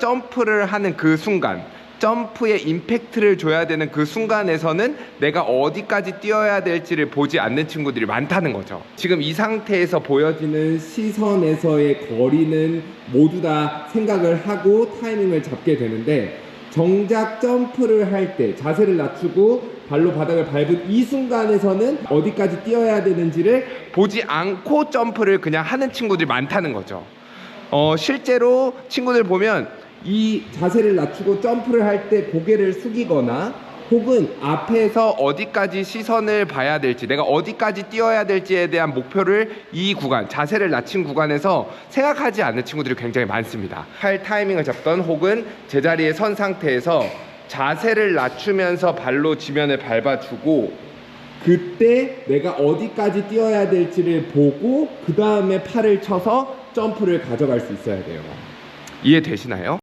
점프를 하는 그 순간 점프에 임팩트를 줘야 되는 그 순간에서는 내가 어디까지 뛰어야 될지를 보지 않는 친구들이 많다는 거죠. 지금 이 상태에서 보여지는 시선에서의 거리는 모두 다 생각을 하고 타이밍을 잡게 되는데 정작 점프를 할 때 자세를 낮추고 발로 바닥을 밟은 이 순간에서는 어디까지 뛰어야 되는지를 보지 않고 점프를 그냥 하는 친구들이 많다는 거죠. 어, 실제로 친구들 보면 이 자세를 낮추고 점프를 할 때 고개를 숙이거나 혹은 앞에서 어디까지 시선을 봐야 될지 내가 어디까지 뛰어야 될지에 대한 목표를 이 구간 자세를 낮춘 구간에서 생각하지 않는 친구들이 굉장히 많습니다 팔 타이밍을 잡던 혹은 제자리에 선 상태에서 자세를 낮추면서 발로 지면을 밟아주고 그때 내가 어디까지 뛰어야 될지를 보고 그 다음에 팔을 쳐서 점프를 가져갈 수 있어야 돼요 이해되시나요?